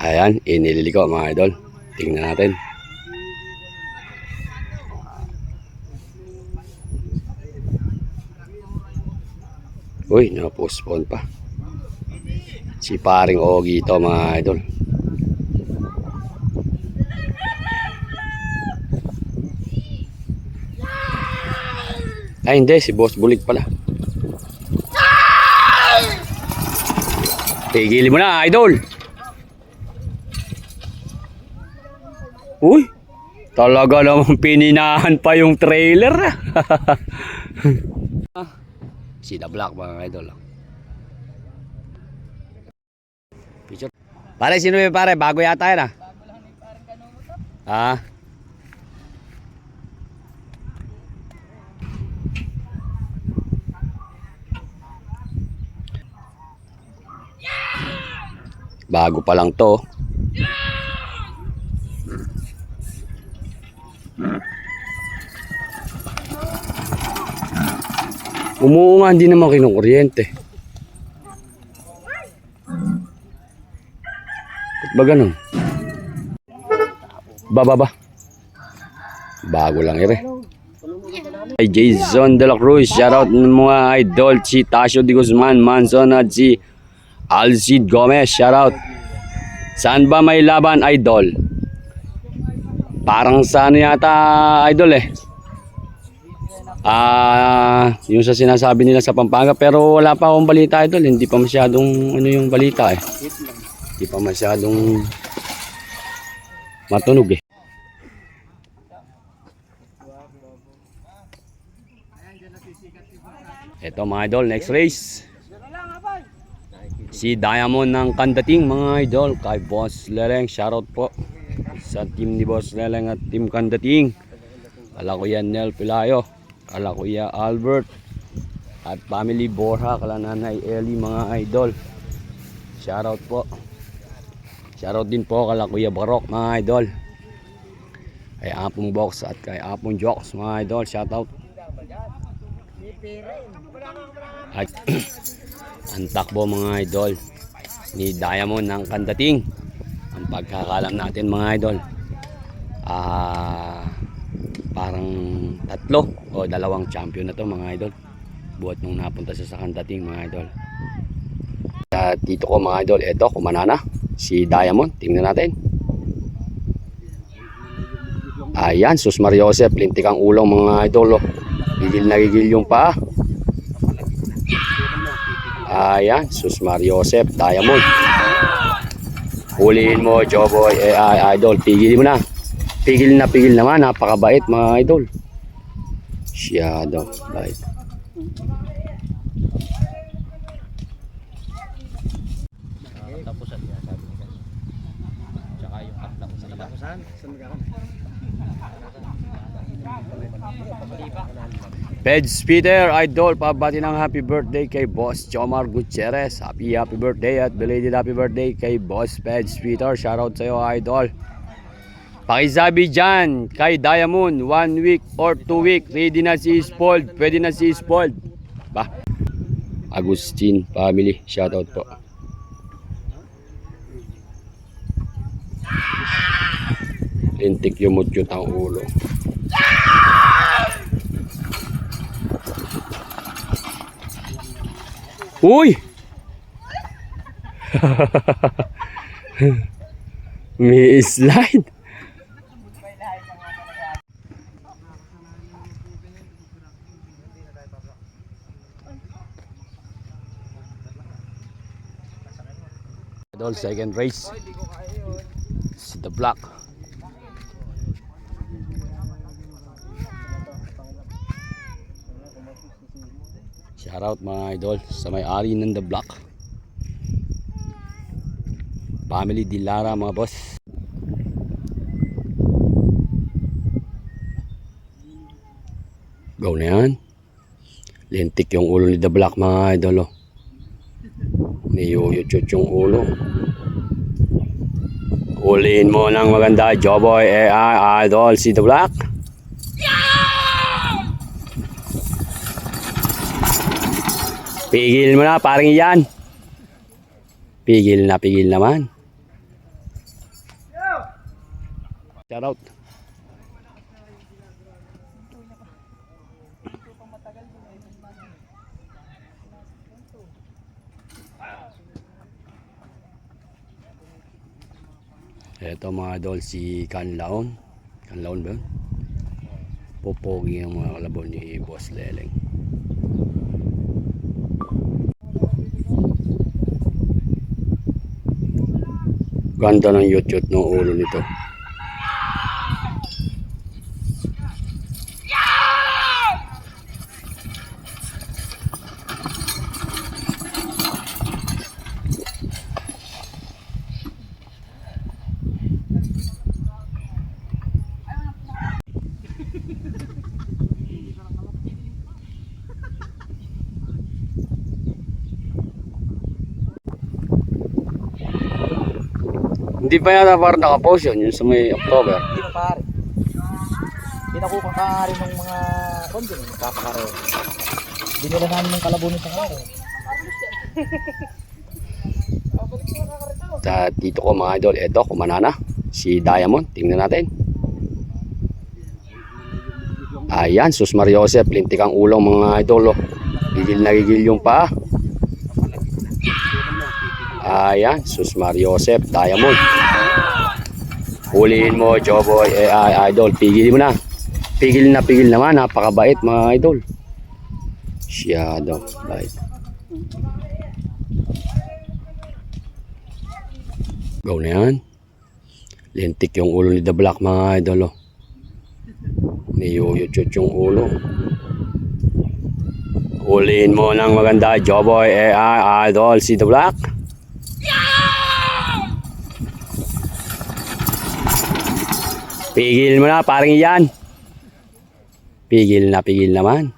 Ayan, inililiko mga idol. Tingnan natin. Uy, na-postpone pa. Si paring Ogi ito mga idol. Ay hindi, si Boss Bulig pala. Tigilin mo na, idol. Uy, talaga namang pininahan pa yung trailer. Sida Black mga idol. Picture. Pare, sino yung pare? Bago yata yan ah. Ah. Bago pa lang to. Umuo nga, hindi naman kinukuryente. Ba't ba ganun? Ba, ba, ba. Bago lang ire. Ay Jason De La Cruz, shoutout ng mga idol, si Tasio de Guzman, Manson at si Alcid Gomez, shoutout. Saan ba may laban, idol? Parang sa ano yata, idol eh. Ah, yung sa sinasabi nila sa Pampanga pero wala pa akong balita idol, hindi pa masyadong ano yung balita eh. Hindi pa masyadong matunog eh. Ito mga idol, next race. Si Diamond ng Kandating mga idol kay Boss Leleng. Shoutout po sa team ni Boss Leleng at team Kandating. Kala ko yan Pilayo. Kala ko yan Albert. At family Borja. Kala nanay Ellie mga idol. Shoutout po. Shoutout din po kala Kuya Barok mga idol. Kay Apong Box at kay Apong Jokes mga idol. Shoutout. At ang takbo mga idol ni Diamond ng Kandating. Ang pagkakalam natin mga idol. Ah, parang tatlo o dalawang champion na to mga idol. Buhat nung napunta siya sa Kandating mga idol. At dito ko mga idol, eto kumanana si Diamond. Tingnan natin. Ayan, Sus Mariosep, lintik ang ulong mga idol. Oh. Gigil na gigil yung paa. Ayan, Sus Mariosep, Diamond. Huliin mo, Joboy, eh, idol. Pigilin mo na. Pigil na pigil naman, napakabait mga idol. Siyado, bait. Katapusan niya, sabi niya. Tsaka yung katapusan. Katapusan? Saan Peds Peter, idol, pabati ng happy birthday kay Boss Chomar Gutierrez. Happy happy birthday at belated happy birthday kay Boss Peds Peter. Shoutout sa iyo, idol. Pakisabi dyan kay Diamond, one week or two week, ready na si Spold. Pwede na si Spold. Ba? Agustin family, shoutout po. Lintik yung mutyot ang ulo. Uy! May slide. Idol, second race. Si The Black. Shoutout mga idol sa may-ari ng The Block. Family Dilara mga boss. Go na yan. Lentik yung ulo ni The Black mga idol. Oh. Niyuyutyut yung ulo. Uliin mo ng maganda, Joboy AI Idol, si The Black. Pigil mo na, parang iyan. Pigil na, pigil naman. Shout out. Ito mga idol si Kanlaon. Kanlaon ba yun? Popogi ang mga kalabon ni Boss Leleng. Ganda ng yut-yut ng ulo nito. Hindi pa yata parang nakapost yun, yun sa may October. Hindi na pare. Pinakuha ka rin ng mga kondo ng papakaro. Dinala namin ng kalabo nito ngayon. Sa dito ko mga idol, eto, kumanana. Si Diamond, tingnan natin. Ayan, Sus Mario Joseph, lintik ang ulong mga idol. Oh. Gigil na gigil yung paa. Ayan, Sus Mario Joseph, Diamond. Huliin mo, Joboy, eh, ay, idol, pigil mo na. Pigil na pigil naman, napakabait mga idol. Siyado, bait. Go na yan. Lintik yung ulo ni The Black mga idol. Oh. May yuyut yung ulo. Huliin mo ng maganda, Joboy, eh, ay, idol, si The Black. Pigil mo na, parang yan. Pigil na, pigil naman.